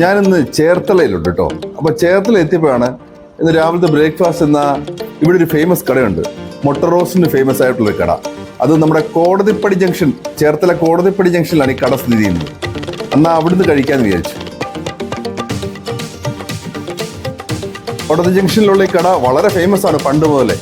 ഞാനിന്ന് ചേർത്തലയിലുണ്ട് കേട്ടോ അപ്പൊ ചേർത്തല എത്തിയപ്പോഴാണ് ഇന്ന് രാവിലത്തെ ബ്രേക്ക്ഫാസ്റ്റ് എന്ന ഇവിടെ ഒരു ഫേമസ് കടയുണ്ട്. മൊട്ടറോസിന് ഫേമസ് ആയിട്ടുള്ള കട. അത് നമ്മുടെ കോടതിപ്പടി ജംഗ്ഷൻ ചേർത്തല കോടതിപ്പടി ജംഗ്ഷനിലാണ് ഈ കട സ്ഥിതി ചെയ്യുന്നത്. എന്നാ അവിടുന്ന് കഴിക്കാൻ വിചാരിച്ചു. കോടതി ജംഗ്ഷനിലുള്ള ഈ കട വളരെ ഫേമസ് ആണ് പണ്ട് മുതലേ.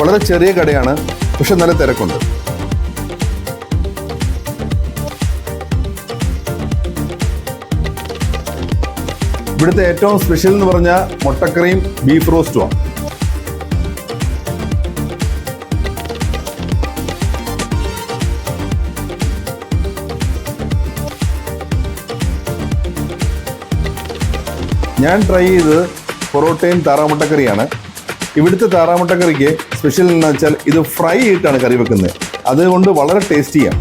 വളരെ ചെറിയ കടയാണ് പക്ഷെ നല്ല തിരക്കുണ്ട്. ഇവിടുത്തെ ഏറ്റവും സ്പെഷ്യൽ എന്ന് പറഞ്ഞാൽ മുട്ടക്കറിയും ബീഫ് റോസ്റ്റുമാണ് ഞാൻ ട്രൈ ചെയ്ത് പൊറോട്ടയും താറാമുട്ടക്കറിയാണ്. ഇവിടുത്തെ താറാമുട്ടക്കറിക്ക് സ്പെഷ്യൽ എന്ന് വെച്ചാൽ ഇത് ഫ്രൈ ചെയ്തിട്ടാണ് കറി വെക്കുന്നത്. അതുകൊണ്ട് വളരെ ടേസ്റ്റിയാണ്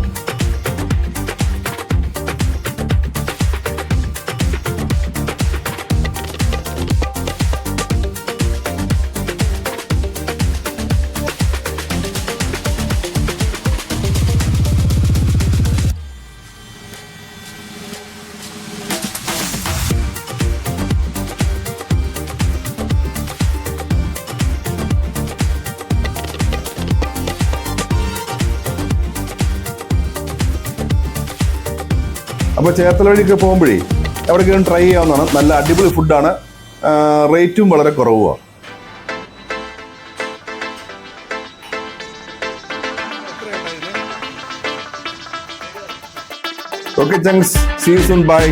അപ്പോൾ ചേർത്തല വഴിയൊക്കെ പോകുമ്പോഴേ എവിടെയെങ്കിലും ട്രൈ ചെയ്യാവുന്നതാണ്. നല്ല അടിപൊളി ഫുഡാണ് റേറ്റും വളരെ കുറവുമാണ് okay chunks see soon bye